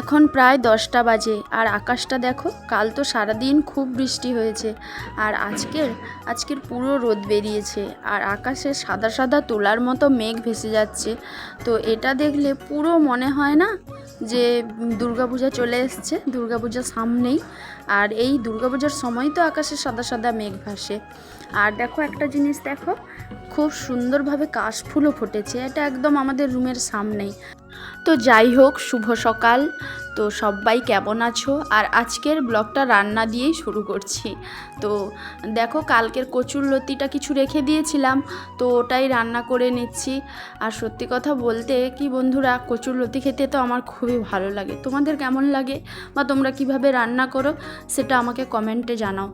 এখন প্রায় দশটা বাজে, আর আকাশটা দেখো, কাল তো সারাদিন খুব বৃষ্টি হয়েছে, আর আজকের আজকের পুরো রোদ বেরিয়েছে, আর আকাশে সাদা সাদা তোলার মতো মেঘ ভেসে যাচ্ছে, তো এটা দেখলে পুরো মনে হয় না যে দুর্গাপূজা চলে এসছে দুর্গাপূজা সামনেই, আর এই দুর্গাপূজার সময় তো আকাশে সাদা সাদা মেঘ ভাসে, আর দেখো একটা জিনিস দেখো, খুব সুন্দরভাবে কাশফুলও ফুটেছে, এটা একদম আমাদের রুমের সামনেই তো যাই হোক, শুভ সকাল। তো সবাই কেমন আছো? আর আজকের ব্লগটা রান্না দিয়েই শুরু করছি। তো দেখো, কালকের কচুর লতিটা কিছু রেখে দিয়েছিলাম, তো ওটাই রান্না করে নিচ্ছি। আর সত্যি কথা বলতে, কি বন্ধুরা, কচুর লতি খেতে তো আমার খুবই ভালো লাগে। তোমাদের কেমন লাগে? বা তোমরা কীভাবে রান্না করো, সেটা আমাকে কমেন্টে জানাও।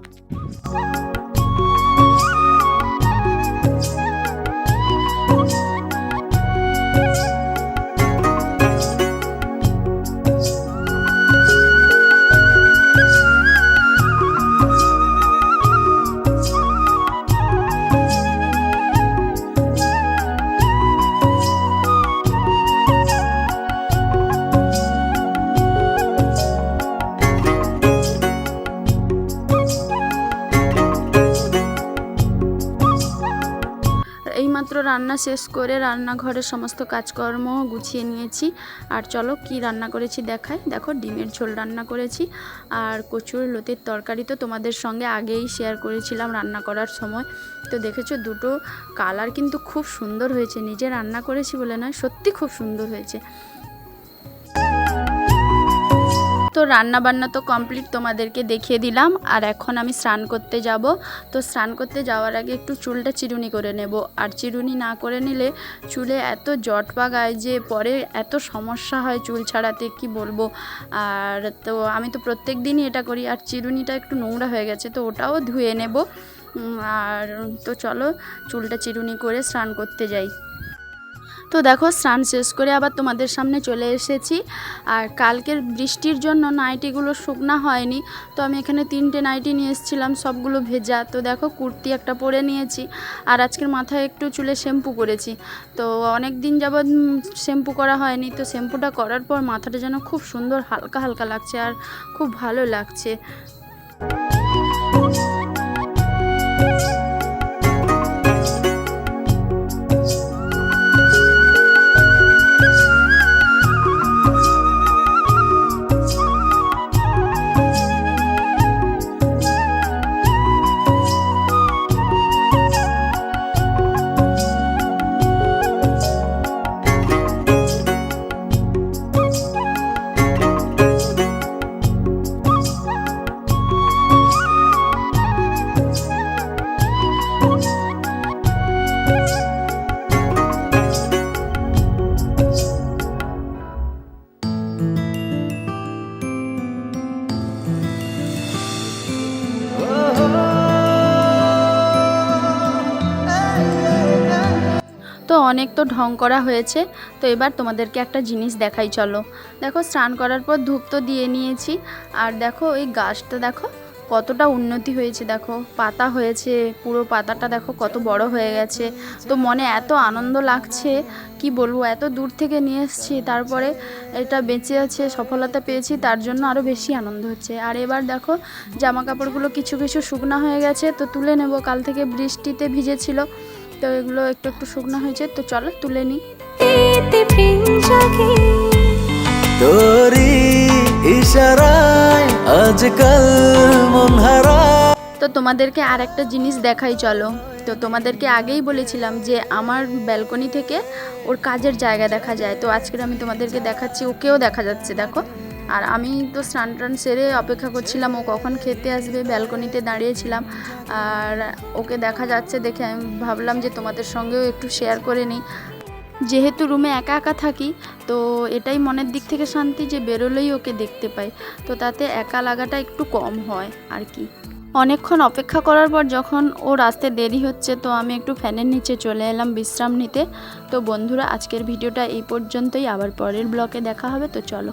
রান্না শেষ করে রান্নাঘরের সমস্ত কাজকর্ম গুছিয়ে নিয়েছি। আর চলো কি রান্না করেছি দেখাই। দেখো ডিমের ঝোল রান্না করেছি। আর কচুর লতির তরকারি তো তোমাদের সঙ্গে আগেই শেয়ার করেছিলাম রান্না করার সময়। তো দেখেছ দুটো কালার কিন্তু খুব সুন্দর হয়েছে। নিজে রান্না করেছি বলে নয়, সত্যি খুব সুন্দর হয়েছে। তো রান্না বান্না তো কমপ্লিট তোমাদেরকে দেখিয়ে দিলাম। আর এখন আমি স্নান করতে যাব। তো স্নান করতে যাওয়ার আগে একটু চুলটা চিরুনি করে নেব। আর চিরুনি না করে নিলে চুলে এত জট পাগায় যে পরে এত সমস্যা হয় চুল ছাড়াতে, কি বলব? আর তো আমি তো প্রত্যেক দিনই এটা করি। আর চিরুনিটা একটু নোংরা হয়ে গেছে, তো ওটাও ধুয়ে নেব। আর তো চলো, চুলটা চিরুনি করে স্নান করতে যাই। তো দেখো, স্নান শেষ করে আবার তোমাদের সামনে চলে এসেছি। আর কালকের বৃষ্টির জন্য নাইটিগুলো শুকনা হয়নি, তো আমি এখানে তিনটে নাইটি নিয়ে এসেছিলাম, সবগুলো ভেজা। তো দেখো, কুর্তি একটা পরে নিয়েছি, আর আজকের মাথায় একটু চুলে শ্যাম্পু করেছি। তো অনেক দিন যাবৎ শ্যাম্পু করা হয়নি, তো শ্যাম্পুটা করার পর মাথাটা যেন খুব সুন্দর হালকা হালকা লাগছে, আর খুব ভালো লাগছে। অনেক তো ঢং করা হয়েছে, তো এবার তোমাদেরকে একটা জিনিস দেখাই, চলো। দেখো, স্নান করার পর ধূপ তো দিয়ে নিয়েছি, আর দেখো, এই গাছটা দেখো, কতটা উন্নতি হয়েছে, দেখো। পাতা হয়েছে, পুরো পাতাটা দেখো কত বড় হয়ে গেছে। তো মনে এত আনন্দ লাগছে, কি বলব, এত দূর থেকে নিয়ে এসেছি, তারপরে এটা বেঁচে আছে, সফলতা পেয়েছি, তার জন্য আরও বেশি আনন্দ হচ্ছে। আর এবার দেখো জামা কাপড়গুলো কিছু কিছু শুকনো হয়ে গেছে, তো তুলে নেব, কাল থেকে বৃষ্টিতে ভিজেছিল। তো এগুলো একটু একটু শুকনো হয়েছে তো চলো তুলে নিই। তোরি ইশারায় আজকাল মন তো তোমাদেরকে আর একটা জিনিস দেখাই চলো। তো তোমাদেরকে আগেই বলেছিলাম যে আমার ব্যালকনি থেকে ওর কাজের জায়গা দেখা যায় তো আজকের আমি তোমাদেরকে দেখাচ্ছি ওকেও দেখা যাচ্ছে দেখো। আর আমি তো স্নান টান সেরে অপেক্ষা করছিলাম, ও কখন খেতে আসবে, ব্যালকনিতে দাঁড়িয়েছিলাম। আর ওকে দেখা যাচ্ছে দেখে আমি ভাবলাম যে তোমাদের সঙ্গেও একটু শেয়ার করে নিই। যেহেতু রুমে একা একা থাকি, তো এটাই মনের দিক থেকে শান্তি যে বেরোলেই ওকে দেখতে পাই। তো তাতে একা লাগাটা একটু কম হয় আর কি। অনেকক্ষণ অপেক্ষা করার পর যখন ওর আসতে দেরি হচ্ছে, তো আমি একটু ফ্যানের নিচে চলে এলাম বিশ্রাম নিতে। তো বন্ধুরা, আজকের ভিডিওটা এই পর্যন্তই। আবার পরের ব্লকে দেখা হবে, তো চলো।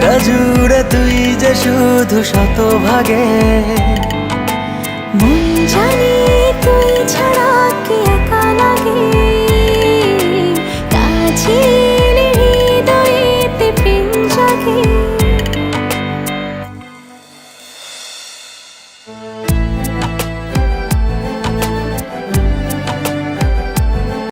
জুড়ে তুই যে শুধু শতভাগে। মন জানি তুই ছাড়া কি একা লাগে?